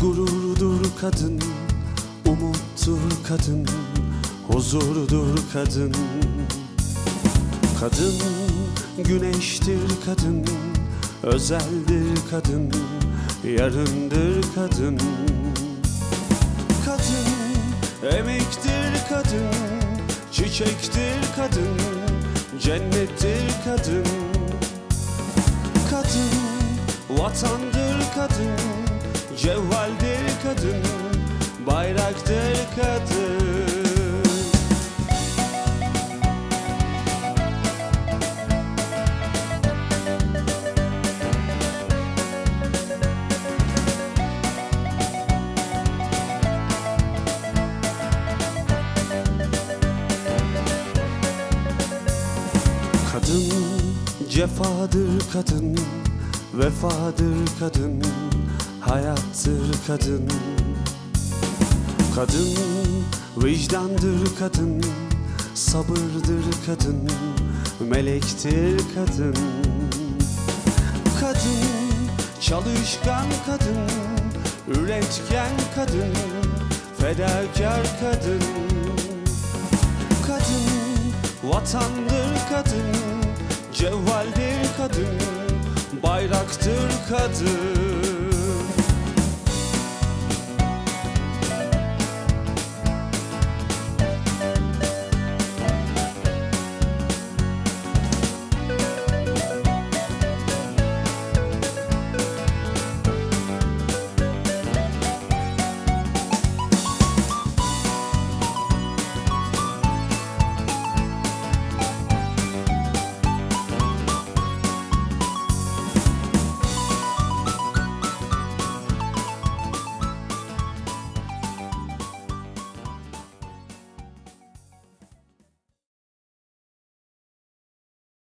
Gururdur kadın, umuttur kadın, huzurdur kadın. Kadın güneştir kadın, özeldir kadın, yarındır kadın. Kadın emektir kadın, çiçektir kadın, cennettir kadın. Kadın vatandır kadın, cevvaldir kadın. Cefadır kadın, vefadır kadın, hayattır kadın. Kadın vicdandır kadın, sabırdır kadın, melektir kadın. Kadın çalışkan kadın, üretken kadın, fedakar kadın. Kadın vatandır kadın Cevvaldir kadın Bayraktır kadın